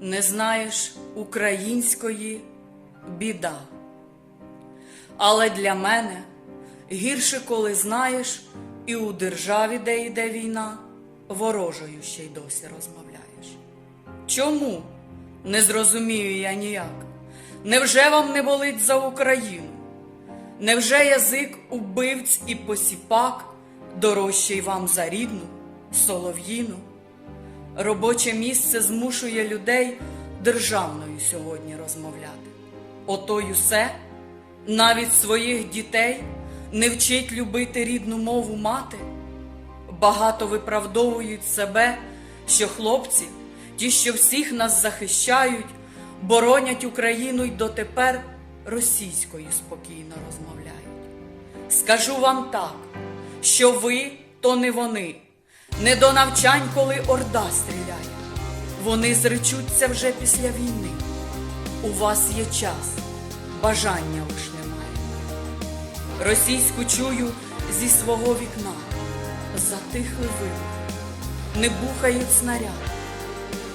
не знаєш української біда. Але для мене гірше, коли знаєш, і у державі, де йде війна, ворожою ще й досі розмовляєш. Чому? Не зрозумію я ніяк. Невже вам не болить за Україну? Невже язик убивць і посіпак дорожчий вам за рідну, солов'їну? Робоче місце змушує людей державною сьогодні розмовляти. Ото й усе, навіть своїх дітей не вчить любити рідну мову мати. Багато виправдовують себе, що хлопці, ті, що всіх нас захищають, боронять Україну й дотепер російською спокійно розмовляють. Скажу вам так, що ви то не вони, не до навчань, коли орда стріляє. Вони зречуться вже після війни. У вас є час, бажання лиш немає. Російську чую зі свого вікна, затихли вибухи, не бухають снаряди.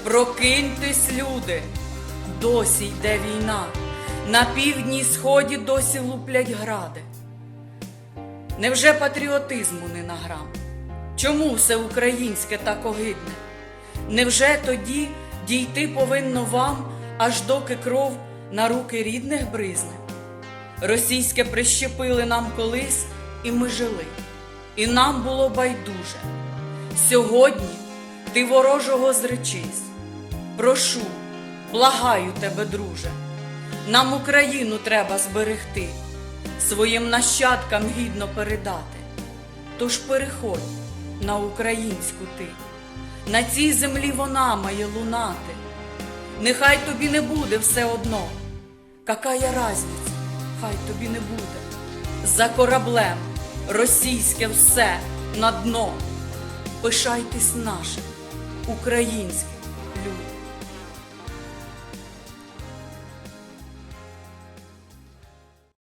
Прокиньтесь, люди, досі йде війна, на півдні сході досі луплять гради. Невже патріотизму не на грам? Чому все українське так огидне? Невже тоді дійти повинно вам, аж доки кров на руки рідних бризне? Російське прищепили нам колись, і ми жили, і нам було байдуже. Сьогодні ти ворожого зречись. Прошу, благаю тебе, друже, нам Україну треба зберегти, своїм нащадкам гідно передати. Тож переходь на українську ти, на цій землі вона має лунати. Нехай тобі не буде все одно. Какая разниця, хай тобі не буде. За кораблем російське все на дно. Пишайтесь нашим, українським людям.